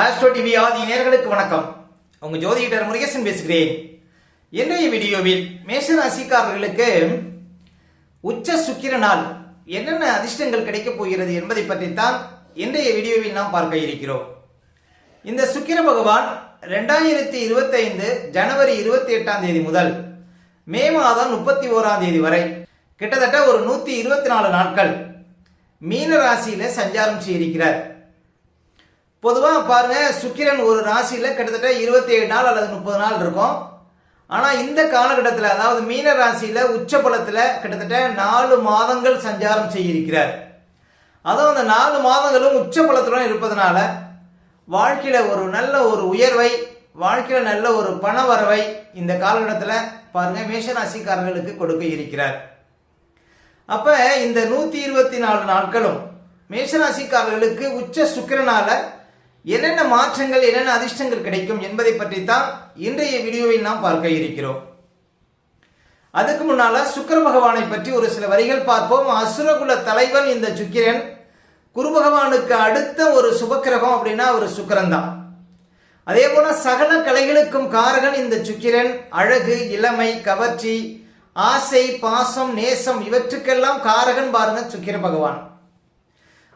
Astro TV ஆதி நேர்களுக்கு வணக்கம். உங்க ஜோதிடர் முருகேசன் பேசுகிறேன். இன்றைய வீடியோவில் மேஷ ராசிக்காரர்களுக்கு உச்ச சுக்கிர நாள் என்னென்ன அதிர்ஷ்டங்கள் கிடைக்கப் போகிறது என்பதை பற்றித்தான் இன்றைய வீடியோவில் நாம் பார்க்க இருக்கிறோம். இந்த சுக்கிர பகவான் ரெண்டாயிரத்தி இருபத்தைந்து ஜனவரி இருபத்தி எட்டாம் தேதி முதல் மே மாதம் முப்பத்தி ஓராம் தேதி வரை கிட்டத்தட்ட ஒரு நூத்தி இருபத்தி நாலு நாட்கள் மீன ராசியில சஞ்சாரம் செய்திருக்கிறார். பொதுவாக பாருங்க சுக்கிரன் ஒரு ராசியில் கிட்டத்தட்ட இருபத்தி ஏழு நாள் அல்லது முப்பது நாள் இருக்கும். ஆனால் இந்த காலகட்டத்தில் அதாவது மீன ராசியில் உச்சபலத்தில் கிட்டத்தட்ட நாலு மாதங்கள் சஞ்சாரம் செய்யிருக்கிறார் அதுவும் அந்த நாலு மாதங்களும் உச்சபலத்துடன் இருப்பதனால வாழ்க்கையில் ஒரு நல்ல ஒரு உயர்வை வாழ்க்கையில் நல்ல ஒரு பண வரவை இந்த காலகட்டத்தில் பாருங்க மேஷராசிக்காரர்களுக்கு கொடுக்க இருக்கிறார். அப்ப இந்த நூத்தி இருபத்தி நாலு நாட்களும் மேஷராசிக்காரர்களுக்கு உச்ச சுக்கிரனால் என்னென்ன மாற்றங்கள் என்னென்ன அதிர்ஷ்டங்கள் கிடைக்கும் என்பதை பற்றி தான் இன்றைய வீடியோவில் நாம் பார்க்க இருக்கிறோம். அதுக்கு முன்னால சுக்கர பகவானை பற்றி ஒரு சில வரிகள் பார்ப்போம். அசுரகுல தலைவன் இந்த சுக்கிரன். குரு பகவானுக்கு அடுத்த ஒரு சுபக்கிரகம் அப்படின்னா ஒரு சுக்கரன் தான். அதே போல சகல கலைகளுக்கும் காரகன் இந்த சுக்கிரன். அழகு இளமை கவர்ச்சி ஆசை பாசம் நேசம் இவற்றுக்கெல்லாம் காரகன் பாருங்க சுக்கிர பகவான்.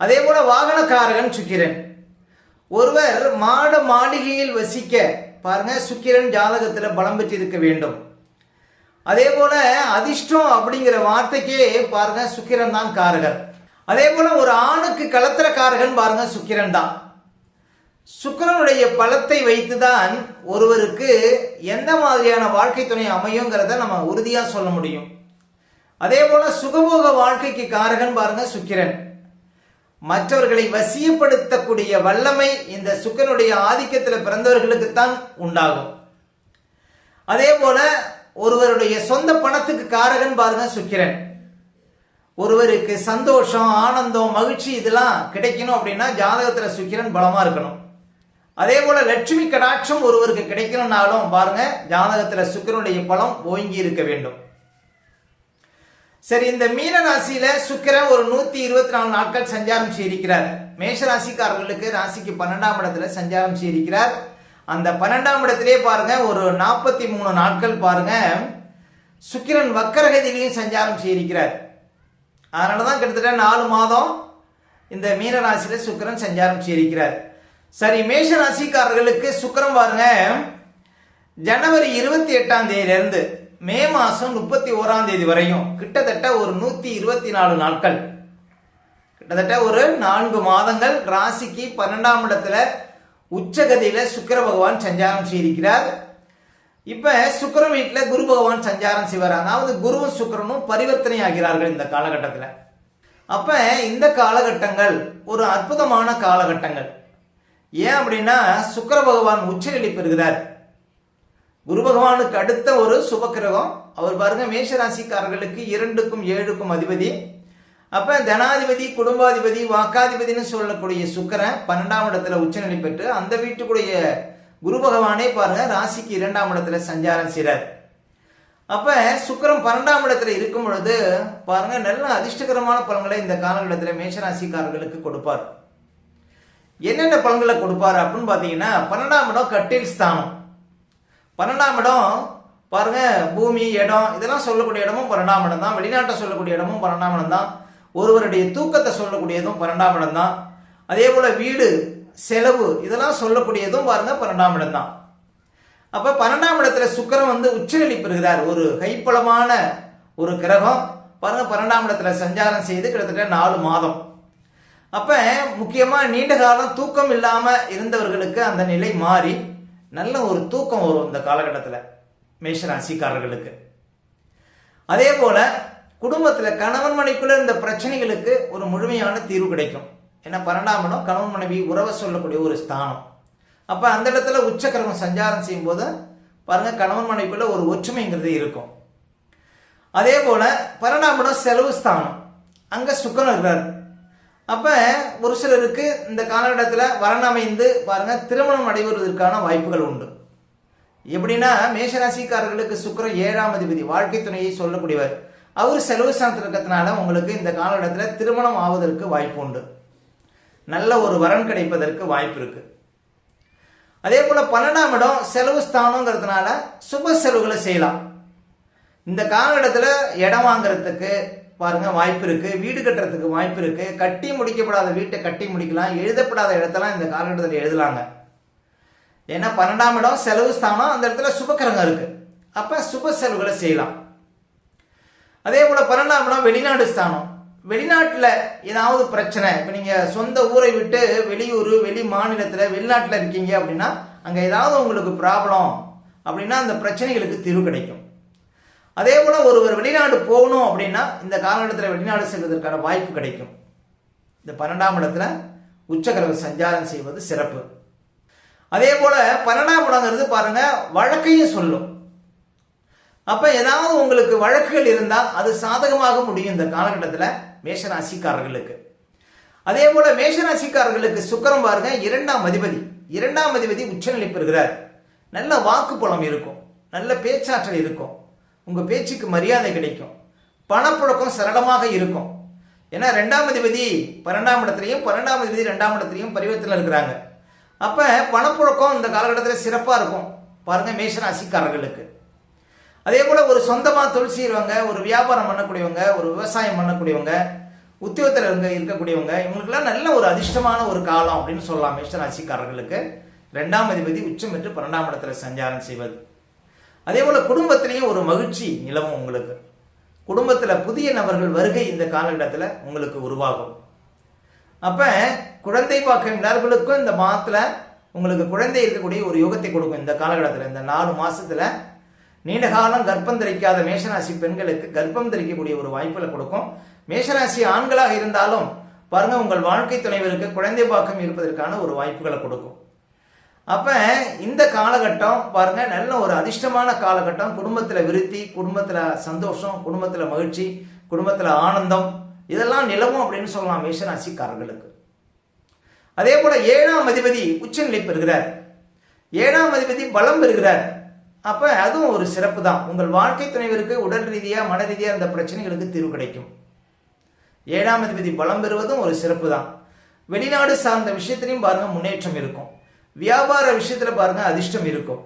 அதே போல வாகனக்காரகன் சுக்கிரன். ஒருவர் மாட மாளிகையில் வசிக்க பாருங்க சுக்கிரன் ஜாதகத்தில் பலம் பெற்றிருக்க வேண்டும். அதே போல அதிர்ஷ்டம் அப்படிங்கிற வார்த்தைக்கே பாருங்க சுக்கிரன் தான் காரகர். அதே போல ஒரு ஆணுக்கு கலத்திர காரகன் பாருங்க சுக்கிரன் தான். சுக்கிரனுடைய பலத்தை வைத்துதான் ஒருவருக்கு எந்த மாதிரியான வாழ்க்கை துணை அமையுங்கிறத நம்ம உறுதியாக சொல்ல முடியும். அதே போல சுகபோக வாழ்க்கைக்கு காரகன் பாருங்க சுக்கிரன். மற்றவர்களை வசியப்படுத்தக்கூடிய வல்லமை இந்த சுக்கனுடைய ஆதிக்கத்தில் பிறந்தவர்களுக்குத்தான் உண்டாகும். அதே போல ஒருவருடைய சொந்த பணத்துக்கு காரகன் பாருங்க சுக்கிரன். ஒருவருக்கு சந்தோஷம் ஆனந்தம் மகிழ்ச்சி இதெல்லாம் கிடைக்கணும் அப்படின்னா ஜாதகத்தில் சுக்கிரன் பலமா இருக்கணும். அதே போல லட்சுமி கடாட்சம் ஒருவருக்கு கிடைக்கணும்னாலும் பாருங்க ஜாதகத்தில் சுக்கிரனுடைய பலம் ஓங்கி இருக்க வேண்டும். சரி இந்த மீன ராசியில சுக்கிரன் ஒரு நூத்தி இருபத்தி நாலு நாட்கள் சஞ்சாரம் செய்திருக்கிறார். மேஷ ராசிக்காரர்களுக்கு ராசிக்கு பன்னெண்டாம் இடத்துல சஞ்சாரம் செய்திருக்கிறார். அந்த பன்னெண்டாம் இடத்திலே பாருங்க ஒரு நாற்பத்தி மூணு நாட்கள் பாருங்க சுக்கிரன் வக்கரகதியிலையும் சஞ்சாரம் செய்திருக்கிறார். அதனாலதான் கிட்டத்தட்ட நாலு மாதம் இந்த மீன ராசியில சுக்கிரன் சஞ்சாரம் செய்திருக்கிறார். சரி மேஷ ராசிக்காரர்களுக்கு சுக்கரம் பாருங்க ஜனவரி இருபத்தி எட்டாம் தேதியிலிருந்து மே மாதம் முப்பத்தி ஓராம் தேதி வரையும் கிட்டத்தட்ட ஒரு நூற்றி இருபத்தி நாலு நாட்கள். கிட்டத்தட்ட ஒரு நான்கு மாதங்கள் ராசிக்கு பன்னெண்டாம் இடத்துல உச்சகதியில் சுக்கிர பகவான் சஞ்சாரம் செய்திருக்கிறார். இப்போ சுக்கிர வீட்டில் குரு பகவான் சஞ்சாரம் செய்வார். அதாவது குருவும் சுக்கரனும் பரிவர்த்தனை ஆகிறார்கள் இந்த காலகட்டத்தில். அப்போ இந்த காலகட்டங்கள் ஒரு அற்புதமான காலகட்டங்கள். ஏன் அப்படின்னா சுக்கர பகவான் உச்சநிலை பெறுகிறார். குரு பகவானுக்கு அடுத்த ஒரு சுபக்கிரகம். அவர் பாருங்க மேஷராசிக்காரர்களுக்கு இரண்டுக்கும் ஏழுக்கும் அதிபதி. அப்ப தனாதிபதி குடும்பாதிபதி வாக்காதிபதினு சொல்லக்கூடிய சுக்கரன் பன்னெண்டாம் இடத்துல உச்சநிலை பெற்று அந்த வீட்டுக்குடைய குரு பகவானே பாருங்க ராசிக்கு இரண்டாம் இடத்துல சஞ்சாரம் செய்கிறார் அப்ப சுக்கரம் பன்னெண்டாம் இடத்துல இருக்கும் பொழுது பாருங்க நல்ல அதிர்ஷ்டகரமான பலன்களை இந்த காலகட்டத்தில் மேஷராசிக்காரர்களுக்கு கொடுப்பார். என்னென்ன பலன்களை கொடுப்பார் அப்படின்னு பார்த்தீங்கன்னா பன்னெண்டாம் இடம் கட்டில் ஸ்தானம். பன்னெண்டாம் இடம் பாருங்க பூமி இடம் இதெல்லாம் சொல்லக்கூடிய இடமும் பன்னெண்டாம் இடம் தான். வெளிநாட்டை சொல்லக்கூடிய இடமும் பன்னெண்டாம் இடம் தான். ஒருவருடைய தூக்கத்தை சொல்லக்கூடியதும் பன்னெண்டாம் இடம் தான். அதே போல வீடு செலவு இதெல்லாம் சொல்லக்கூடியதும் பாருங்க பன்னெண்டாம் இடம் தான். அப்ப பன்னெண்டாம் இடத்துல சுக்கரம் வந்து உச்சநிலை பெறுகிறார். ஒரு கைப்பளமான ஒரு கிரகம். பாருங்க பன்னெண்டாம் இடத்துல சஞ்சாரம் செய்து கிட்டத்தட்ட நாலு மாதம். அப்ப முக்கியமா நீண்ட காலம் தூக்கம் இல்லாம இருந்தவர்களுக்கு அந்த நிலை மாறி நல்ல ஒரு தூக்கம் வரும் இந்த காலகட்டத்தில் மேஷராசிக்காரர்களுக்கு. அதே போல குடும்பத்தில் கணவன் மனைக்குள்ள இந்த பிரச்சனைகளுக்கு ஒரு முழுமையான தீர்வு கிடைக்கும். ஏன்னா பன்னெண்டாம் இடம் கணவன் மனைவி உறவை சொல்லக்கூடிய ஒரு ஸ்தானம். அப்போ அந்த இடத்துல உச்சக்கிரமம் சஞ்சாரம் செய்யும் போது பாருங்க கணவன் மனைக்குள்ள ஒரு ஒற்றுமைங்கிறது இருக்கும். அதே போல பன்னெண்டாம் இடம் செலவு ஸ்தானம். அங்கே சுக்கரம் இருக்கிறார் அப்போ ஒரு சிலருக்கு இந்த காலகட்டத்தில் வரன் அமைந்து பாருங்க திருமணம் நடைபெறுவதற்கான வாய்ப்புகள் உண்டு. எப்படின்னா மேஷராசிக்காரர்களுக்கு சுக்கர ஏழாம் அதிபதி வாழ்க்கை துணையை சொல்லக்கூடியவர். அவர் செலவு ஸ்தானத்தில் இருக்கிறதுனால உங்களுக்கு இந்த காலகட்டத்தில் திருமணம் ஆவதற்கு வாய்ப்பு உண்டு. நல்ல ஒரு வரன் கிடைப்பதற்கு வாய்ப்பு இருக்கு. அதே போல பன்னெண்டாம் இடம் செலவு ஸ்தானங்கிறதுனால சுப செலவுகளை செய்யலாம். இந்த காலகட்டத்தில் இடம் வாங்குறதுக்கு பாருங்க வாய்ப்பு இருக்கு. வீடு கட்டுறதுக்கு வாய்ப்பு இருக்கு. கட்டி முடிக்கப்படாத வீட்டை கட்டி முடிக்கலாம். எழுதப்படாத இடத்தெல்லாம் இந்த காலகட்டத்தில் எழுதலாங்க. ஏன்னா பன்னெண்டாம் இடம் செலவு ஸ்தானம் அந்த இடத்துல சுபக்கிரகம் இருக்கு. அப்ப சுப செலவுகளை செய்யலாம். அதே போல பன்னெண்டாம் இடம் வெளிநாடு ஸ்தானம். வெளிநாட்டில் ஏதாவது பிரச்சனை இப்போ நீங்கள் சொந்த ஊரை விட்டு வெளியூர் வெளி மாநிலத்தில் வெளிநாட்டில் இருக்கீங்க அப்படின்னா அங்கே ஏதாவது உங்களுக்கு ப்ராப்ளம் அப்படின்னா அந்த பிரச்சனைகளுக்கு தீர்வு கிடைக்கும். அதே போல் ஒருவர் வெளிநாடு போகணும் அப்படின்னா இந்த காலகட்டத்தில் வெளிநாடு செல்வதற்கான வாய்ப்பு கிடைக்கும். இந்த பன்னெண்டாம் இடத்துல உச்சகிரக சஞ்சாரம் செய்வது சிறப்பு. அதே போல பன்னெண்டாம் இடங்கிறது பாருங்க வழக்கையும் சொல்லும். அப்ப ஏதாவது உங்களுக்கு வழக்குகள் இருந்தால் அது சாதகமாக முடியும் இந்த காலகட்டத்தில் மேஷராசிக்காரர்களுக்கு. அதே போல மேஷராசிக்காரர்களுக்கு சுக்கரம் பாருங்க இரண்டாம் அதிபதி. இரண்டாம் அதிபதி உச்சநிலை பெறுகிறார். நல்ல வாக்குப்புலம் இருக்கும். நல்ல பேச்சாற்றல் இருக்கும். உங்கள் பேச்சுக்கு மரியாதை கிடைக்கும். பணப்புழக்கம் சரளமாக இருக்கும். ஏன்னா ரெண்டாம் அதிபதி பன்னெண்டாம் இடத்துலையும் பன்னெண்டாம் அதிபதி ரெண்டாம் இடத்துலையும் பரிவர்த்தனை இருக்கிறாங்க. அப்போ பணப்புழக்கம் இந்த காலகட்டத்தில் சிறப்பாக இருக்கும். பாருங்கள் மேஷராசிக்காரர்களுக்கு அதே போல் ஒரு சொந்தமாக தொழில் செய்கிறவங்க ஒரு வியாபாரம் பண்ணக்கூடியவங்க ஒரு விவசாயம் பண்ணக்கூடியவங்க உத்தியோகத்தில் இருக்க இருக்கக்கூடியவங்க இவங்களுக்கெல்லாம் நல்ல ஒரு அதிர்ஷ்டமான ஒரு காலம் அப்படின்னு சொல்லலாம் மேஷராசிக்காரர்களுக்கு ரெண்டாம் அதிபதி உச்சம் என்று பன்னெண்டாம் இடத்துல சஞ்சாரம் செய்வது. அதே போல் குடும்பத்திலையும் ஒரு மகிழ்ச்சி நிலவும் உங்களுக்கு. குடும்பத்தில் புதிய நபர்கள் வருகை இந்த காலகட்டத்தில் உங்களுக்கு உருவாகும். அப்போ குழந்தை பாக்கம் இல்லாதவர்களுக்கும் இந்த மாதத்தில் உங்களுக்கு குழந்தை இருக்கக்கூடிய ஒரு யோகத்தை கொடுக்கும் இந்த காலகட்டத்தில். இந்த நாலு மாதத்தில் நீண்ட காலம் கர்ப்பம் தரிக்காத மேஷராசி பெண்களுக்கு கர்ப்பம் தரிக்கக்கூடிய ஒரு வாய்ப்புகளை கொடுக்கும். மேஷராசி ஆண்களாக இருந்தாலும் பாருங்க உங்கள் வாழ்க்கை துணைவருக்கு குழந்தை பாக்கம் இருப்பதற்கான ஒரு வாய்ப்புகளை கொடுக்கும். அப்ப இந்த காலகட்டம் பாருங்க நல்ல ஒரு அதிர்ஷ்டமான காலகட்டம். குடும்பத்துல விருத்தி குடும்பத்துல சந்தோஷம் குடும்பத்துல மகிழ்ச்சி குடும்பத்துல ஆனந்தம் இதெல்லாம் நிலவும் அப்படின்னு சொல்லலாம் மேஷராசிக்காரர்களுக்கு. அதே போல ஏழாம் அதிபதி உச்சநிலை பெறுகிறார். ஏழாம் அதிபதி பலம் பெறுகிறார். அப்ப அதுவும் ஒரு சிறப்பு தான். உங்கள் வாழ்க்கை துணைவருக்கு உடல் ரீதியா மன ரீதியா அந்த பிரச்சனைகளுக்கு தீர்வு கிடைக்கும். ஏழாம் அதிபதி பலம் பெறுவதும் ஒரு சிறப்பு தான். வெளிநாடு சார்ந்த விஷயத்திலையும் பாருங்க முன்னேற்றம் இருக்கும். வியாபார விஷயத்துல பாருங்க அதிர்ஷ்டம் இருக்கும்.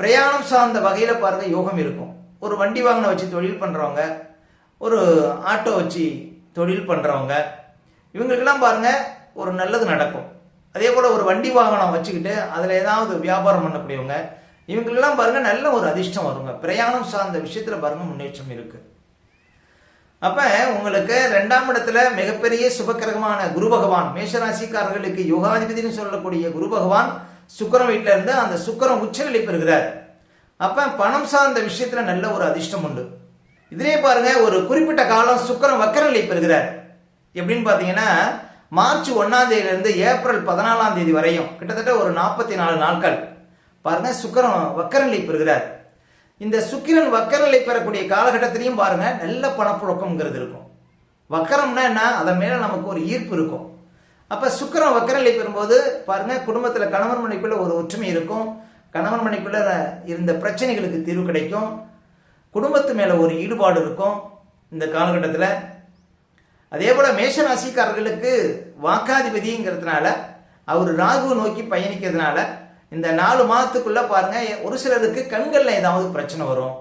பிரயாணம் சார்ந்த வகையில பாருங்க யோகம் இருக்கும். ஒரு வண்டி வாகனம் வச்சு தொழில் பண்றவங்க ஒரு ஆட்டோ வச்சு தொழில் பண்றவங்க இவங்களுக்கெல்லாம் பாருங்க ஒரு நல்லது நடக்கும். அதே போல ஒரு வண்டி வாகனம் வச்சுக்கிட்டு அதுல ஏதாவது வியாபாரம் பண்ணக்கூடியவங்க இவங்களுக்கெல்லாம் பாருங்க நல்ல ஒரு அதிர்ஷ்டம் வருங்க. பிரயாணம் சார்ந்த விஷயத்துல பாருங்க முன்னேற்றம் இருக்கு. அப்போ உங்களுக்கு ரெண்டாம் இடத்துல மிகப்பெரிய சுபக்கிரகமான குரு பகவான் மேஷராசிக்காரர்களுக்கு யோகாதிபதினு சொல்லக்கூடிய குரு பகவான் சுக்கரம் வீட்டில் இருந்து அந்த சுக்கரம் உச்சநிலை பெறுகிறார். அப்போ பணம் சார்ந்த விஷயத்தில் நல்ல ஒரு அதிர்ஷ்டம் உண்டு. இதிலே பாருங்க ஒரு குறிப்பிட்ட காலம் சுக்கரம் வக்கரநிலை பெறுகிறார். எப்படின்னு பார்த்தீங்கன்னா மார்ச் ஒன்றாம் தேதியிலிருந்து ஏப்ரல் பதினாலாம் தேதி வரையும் கிட்டத்தட்ட ஒரு நாற்பத்தி நாலு நாட்கள். பாருங்க சுக்கரம் வக்கரநிலை பெறுகிறார். இந்த சுக்கிரன் வக்கரநிலை பெறக்கூடிய காலகட்டத்திலையும் பாருங்க நல்ல பணப்புழக்கம்ங்கிறது இருக்கும். வக்கரம்னா என்ன? அதன் மேல நமக்கு ஒரு ஈர்ப்பு இருக்கும். அப்ப சுக்கரன் வக்கரநிலை பெறும்போது பாருங்க குடும்பத்துல கணவன் மனைக்குள்ள ஒரு ஒற்றுமை இருக்கும். கணவன் மனைக்குள்ள இருந்த பிரச்சனைகளுக்கு தீர்வு கிடைக்கும். குடும்பத்து மேல ஒரு ஈடுபாடு இருக்கும் இந்த காலகட்டத்தில். அதே போல மேஷ ராசிக்காரர்களுக்கு வாக்காதிபதிங்கிறதுனால அவர் ராகு நோக்கி பயணிக்கிறதுனால இந்த நாலு மாதத்துக்குள்ளே பாருங்கள் ஒரு சிலருக்கு கண்களில் ஏதாவது பிரச்சனை வரும்.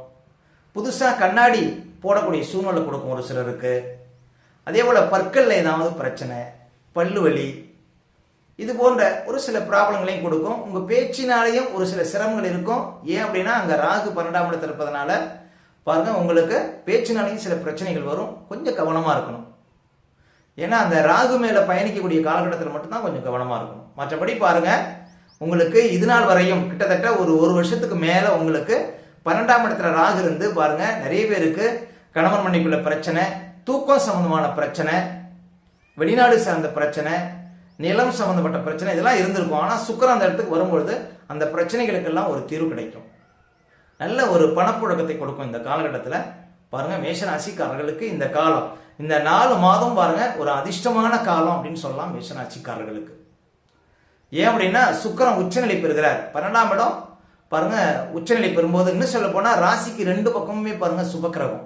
புதுசாக கண்ணாடி போடக்கூடிய சூழ்நிலை கொடுக்கும் ஒரு சிலருக்கு. அதே போல் பற்களில் ஏதாவது பிரச்சனை பல்லு வலி இது போன்ற ஒரு சில ப்ராப்ளங்களையும் கொடுக்கும். உங்கள் பேச்சினாலேயும் ஒரு சில சிரமங்கள் இருக்கும். ஏன் அப்படின்னா அங்கே ராகு பன்னெண்டாம் இடத்துல இருப்பதனால பாருங்கள் உங்களுக்கு பேச்சினாலேயும் சில பிரச்சனைகள் வரும். கொஞ்சம் கவனமாக இருக்கணும். ஏன்னா அந்த ராகு மேலே பயணிக்கக்கூடிய காலகட்டத்தில் மட்டும்தான் கொஞ்சம் கவனமாக இருக்கணும். மற்றபடி பாருங்கள் உங்களுக்கு இது நாள் வரையும் கிட்டத்தட்ட ஒரு ஒரு வருஷத்துக்கு மேல உங்களுக்கு பன்னெண்டாம் இடத்துல ராகு இருந்து பாருங்க நிறைய பேருக்கு கணவன் மனைக்குள்ள பிரச்சனை தூக்கம் சம்பந்தமான பிரச்சனை வெளிநாடு சார்ந்த பிரச்சனை நிலம் சம்பந்தப்பட்ட பிரச்சனை இதெல்லாம் இருந்திருக்கும். ஆனால் சுக்கரம் அந்த இடத்துக்கு வரும்பொழுது அந்த பிரச்சனைகளுக்கெல்லாம் ஒரு தீர்வு கிடைக்கும். நல்ல ஒரு பணப்புழக்கத்தை கொடுக்கும் இந்த காலகட்டத்தில். பாருங்க மேஷராசிக்காரர்களுக்கு இந்த காலம் இந்த நாலு மாதம் பாருங்க ஒரு அதிர்ஷ்டமான காலம் அப்படின்னு சொல்லலாம் மேஷராசிக்காரர்களுக்கு. ஏன் அப்படின்னா சுக்கரம் உச்சநிலை பெறுகிறார். பன்னெண்டாம் இடம் பாருங்க உச்சநிலை பெறும்போது இன்னும் சொல்ல போனால் ராசிக்கு ரெண்டு பக்கமுமே பாருங்க சுபக்கிரகம்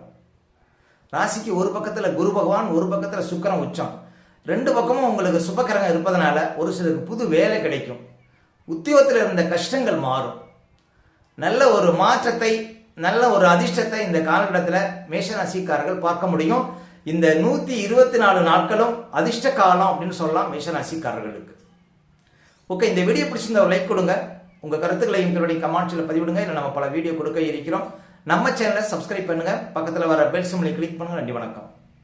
ராசிக்கு ஒரு பக்கத்தில் குரு பகவான் ஒரு பக்கத்தில் சுக்கரம் உச்சம். ரெண்டு பக்கமும் உங்களுக்கு சுபக்கிரகம் இருப்பதனால ஒரு சிலருக்கு புது வேலை கிடைக்கும். உத்தியோகத்தில் இருந்த கஷ்டங்கள் மாறும். நல்ல ஒரு மாற்றத்தை நல்ல ஒரு அதிர்ஷ்டத்தை இந்த காலகட்டத்தில் மேஷராசிக்காரர்கள் பார்க்க முடியும். இந்த நூற்றி இருபத்தி நாலு நாட்களும் அதிர்ஷ்ட காலம் அப்படின்னு சொல்லலாம் மேஷராசிக்காரர்களுக்கு. ஓகே இந்த வீடியோ பிடிச்சிருந்தா ஒரு லைக் கொடுங்க. உங்கள் கருத்துக்களை எங்களுடைய கமெண்ட்ஸில் பதிவிடுங்க. இல்லை நம்ம பல வீடியோ கொடுக்க இருக்கிறோம். நம்ம சேனலை சப்ஸ்கிரைப் பண்ணுங்கள் பக்கத்தில் வர பெல் சிம்லை கிளிக் பண்ணுங்கள் நன்றி வணக்கம்.